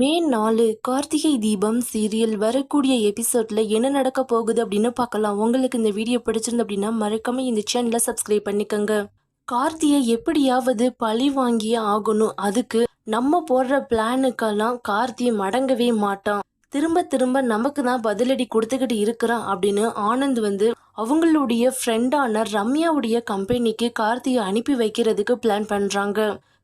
மே நாலு கார்த்திகை தீபம் சீரியல் வரக்கூடிய எபிசோட்ல என்ன நடக்க போகுது அப்படின்னு பார்க்கலாம். உங்களுக்கு இந்த வீடியோ பிடிச்சிருந்து அப்படின்னா மறக்காம இந்த சேனலை சப்ஸ்கிரைப் பண்ணிக்கோங்க. கார்த்தியை எப்படியாவது பழி வாங்கியே ஆகணும். அதுக்கு நம்ம போடுற பிளானுக்கெல்லாம் கார்த்தி மடங்கவே மாட்டான். திரும்ப திரும்ப நமக்கு தான் பதிலடி கொடுத்துக்கிட்டு இருக்கிறான் அப்படின்னு ஆனந்த் வந்து அவங்களுடைய ஃப்ரெண்டான ரம்யாவுடைய கம்பெனிக்கு கார்த்தியை அனுப்பி வைக்கிறதுக்கு பிளான் பண்றாங்க.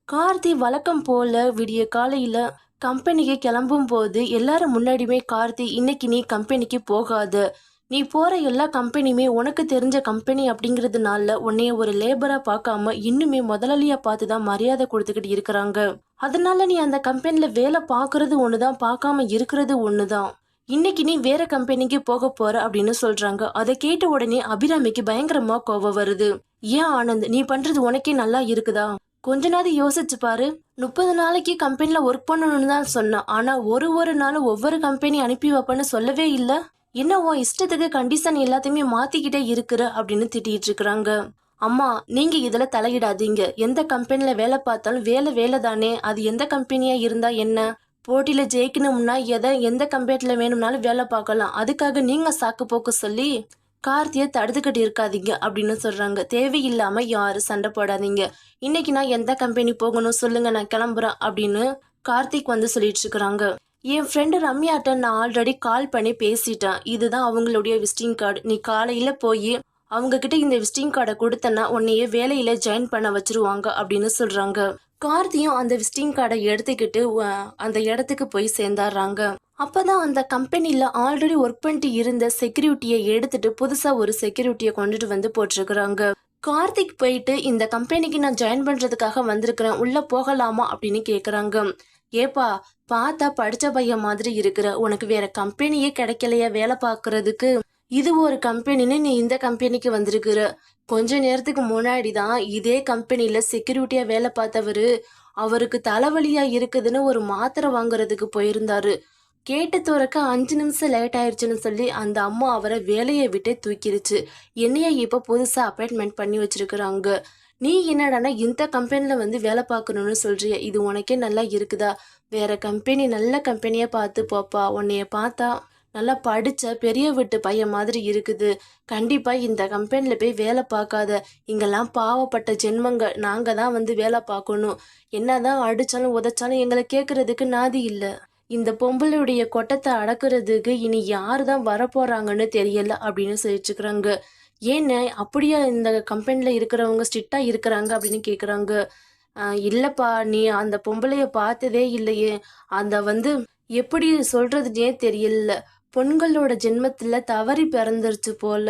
கார்த்தி வழக்கம் போல விடிய காலையில கம்பெனிக்கு கிளம்பும் போது எல்லாரும் முன்னாடியுமே கார்த்தி இன்னைக்கு நீ கம்பெனிக்கு போகாத. நீ போற எல்லா கம்பெனியுமே உனக்கு தெரிஞ்ச கம்பெனி அப்படிங்கிறதுனால உன்னைய ஒரு லேபரா பார்க்காம இன்னுமே முதலாளியா பார்த்து தான் மரியாதை கொடுத்துக்கிட்டு இருக்கிறாங்க. அதனால நீ அந்த கம்பெனில வேலை பார்க்கறது ஒண்ணுதான் பார்க்காம இருக்கிறது ஒண்ணுதான். இன்னைக்கு நீ வேற கம்பெனிக்கு போக போற அப்படின்னு சொல்றாங்க. அதை கேட்ட உடனே அபிராமிக்கு பயங்கரமா கோவம் வருது. ஏன் ஆனந்த் நீ பண்றது உனக்கே நல்லா இருக்குதா? கொஞ்ச நாள் யோசிச்சு பாரு. முப்பது நாளைக்கு கம்பெனியில் ஒர்க் பண்ணணும்னு தான் சொன்னான். ஆனா ஒரு ஒரு நாளும் ஒவ்வொரு கம்பெனி அனுப்பி வைப்பேன்னு சொல்லவே இல்லை. என்ன உன் இஷ்டத்துக்கு கண்டிஷன் எல்லாத்தையுமே மாத்திக்கிட்டே இருக்கிற அப்படின்னு திட்டிட்டு இருக்கிறாங்க. அம்மா நீங்க இதுல தலையிடாதீங்க. எந்த கம்பெனில வேலை பார்த்தாலும் வேலை வேலை தானே அது எந்த கம்பெனியா இருந்தா என்ன? போட்டியில ஜெயிக்கணும்னா எதை எந்த கம்பெனில வேணும்னாலும் வேலை பார்க்கலாம். அதுக்காக நீங்க சாக்கு போக்கு சொல்லி கார்த்தியை தடுத்துக்கிட்டு இருக்காதீங்க அப்படின்னு சொல்கிறாங்க தேவையில்லாம யாரும் சண்டை போடாதீங்க. இன்னைக்கு நான் எந்த கம்பெனி போகணும்? சொல்லுங்க நான் கிளம்புறேன் அப்படின்னு கார்த்திக் வந்து சொல்லிட்டு இருக்கிறாங்க. என் ஃப்ரெண்டு ரம்யாட்ட நான் ஆல்ரெடி கால் பண்ணி பேசிட்டேன். இதுதான் அவங்களுடைய விசிட்டிங் கார்டு நீ காலையில் போய் அவங்க கிட்ட இந்த விசிட்டிங் கார்டை கொடுத்தனா உன்னையே வேலையில ஜாயின் பண்ண வச்சிருவாங்க அப்படின்னு சொல்றாங்க. கார்த்தியும் அந்த விசிட்டிங் கார்டை எடுத்துக்கிட்டு அந்த இடத்துக்கு போய் சேர்ந்தாடுறாங்க. அப்பதான் அந்த கம்பெனியில் ஆல்ரெடி ஒர்க் பண்ணிட்டு இருந்த செக்யூரிட்டியை எடுத்துட்டு புதுசாக ஒரு செக்யூரிட்டியை கொண்டுட்டு வந்து போட்டிருக்கிறாங்க. கார்த்திக் போயிட்டு இந்த கம்பெனிக்கு நான் ஜாயின் பண்ணுறதுக்காக வந்திருக்கிறேன். உள்ள போகலாமா? அப்படின்னு கேட்குறாங்க ஏப்பா பார்த்தா படித்த பையன் மாதிரி இருக்கிற உனக்கு வேற கம்பெனியே கிடைக்கலையா வேலை பார்க்கறதுக்கு? இது ஒரு கம்பெனின்னு நீ இந்த கம்பெனிக்கு வந்திருக்கிற. கொஞ்ச நேரத்துக்கு முன்னாடி தான் இதே கம்பெனியில் செக்யூரிட்டியாக வேலை பார்த்தவர் அவருக்கு தலைவலியாக இருக்குதுன்னு ஒரு மாத்திரை வாங்குறதுக்கு போயிருந்தாரு. கேட்டு துறக்க அஞ்சு நிமிஷம் லேட் ஆயிடுச்சுன்னு சொல்லி அந்த அம்மா அவரை வேலையை விட்டே தூக்கிருச்சு. என்னைய இப்போ புதுசாக அப்பாயின்மெண்ட் பண்ணி வச்சிருக்கிறாங்க. நீ என்னடான்னா இந்த கம்பெனியில் வந்து வேலை பார்க்கணும்னு சொல்கிறிய இது உனக்கே நல்லா இருக்குதா? வேற கம்பெனி நல்ல கம்பெனியாக பார்த்து போப்பா. உன்னைய பார்த்தா நல்லா படித்த பெரிய வீட்டு பையன் மாதிரி இருக்குது. கண்டிப்பாக இந்த கம்பெனியில் போய் வேலை பார்க்காத. இங்கெல்லாம் பாவப்பட்ட ஜென்மங்க. நாங்கள் தான் வந்து வேலை பார்க்கணும். என்ன தான் அடித்தாலும் உதைச்சாலும் எங்களை கேட்குறதுக்கு நாதி இல்லை. இந்த பொம்பளையுடைய கொட்டத்தை அடக்குறதுக்கு இனி யார் தான் வரப்போறாங்கன்னு தெரியல அப்படின்னு சொல்லிட்டு ஏன்னு அப்படியா இந்த கம்பெனியில் இருக்கிறவங்க ஸ்ட்ரிக்டாக இருக்கிறாங்க அப்படின்னு கேட்குறாங்க இல்லைப்பா நீ அந்த பொம்பளைய பார்த்ததே இல்லையே. அந்த வந்து எப்படி சொல்கிறதுனே தெரியல. பொண்களோட ஜென்மத்தில் தவறி பிறந்துருச்சு போல.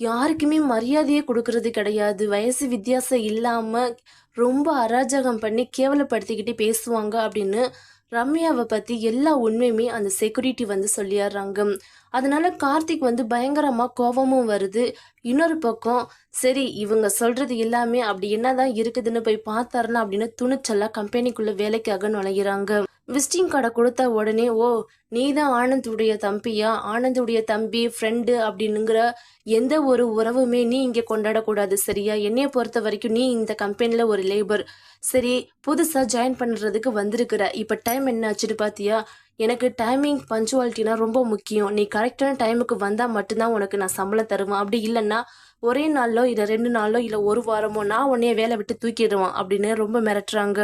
யாருக்குமே மரியாதையே கொடுக்கறது கிடையாது. வயசு வித்தியாசம் இல்லாமல் ரொம்ப அராஜகம் பண்ணி கேவலப்படுத்திக்கிட்டே பேசுவாங்க அப்படின்னு ரம்யாவை பற்றி எல்லா உண்மையுமே அந்த செக்யூரிட்டி வந்து சொல்லிடுறாங்க அதனால கார்த்திக் வந்து பயங்கரமாக கோபமும் வருது. இன்னொரு பக்கம் சரி இவங்க சொல்கிறது எல்லாமே அப்படி என்னதான் இருக்குதுன்னு போய் பார்த்தாருன்னா அப்படின்னு துணிச்சலாக கம்பெனிக்குள்ளே வேலைக்காக நுழைகிறாங்க விசிட்டிங் கார்டை கொடுத்த உடனே ஓ நீ தான் ஆனந்துடைய தம்பியா? ஆனந்துடைய தம்பி ஃப்ரெண்டு அப்படின்னுங்கிற எந்த ஒரு உறவுமே நீ இங்கே கொண்டாடக்கூடாது சரியா? என்னையை பொறுத்த வரைக்கும் நீ இந்த கம்பெனியில் ஒரு லேபர் சரி புதுசாக ஜாயின் பண்ணுறதுக்கு வந்திருக்கிற. இப்போ டைம் என்ன ஆச்சுன்னு பார்த்தியா எனக்கு டைமிங் பஞ்சுவாலிட்டினா ரொம்ப முக்கியம். நீ கரெக்டான டைமுக்கு வந்தால் மட்டும்தான் உனக்கு நான் சம்பளம் தருவேன். அப்படி இல்லைன்னா ஒரே நாளோ இல்லை ரெண்டு நாளோ இல்லை ஒரு வாரமோ நான் உன்னைய வேலை விட்டு தூக்கிடுவேன் அப்படின்னு ரொம்ப மிரட்டுறாங்க.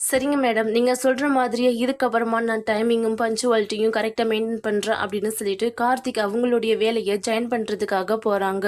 சரிங்க மேடம். நீங்கள் சொல்கிற மாதிரியே இதுக்கப்புறமா நான் டைமிங்கும் பஞ்சுவாலிட்டியும் கரெக்டாக மெயின்டைன் பண்ணுறேன் அப்படின்னு சொல்லிட்டு கார்த்திக் அவங்களுடைய வேலையை ஜாயின் பண்ணுறதுக்காக போகிறாங்க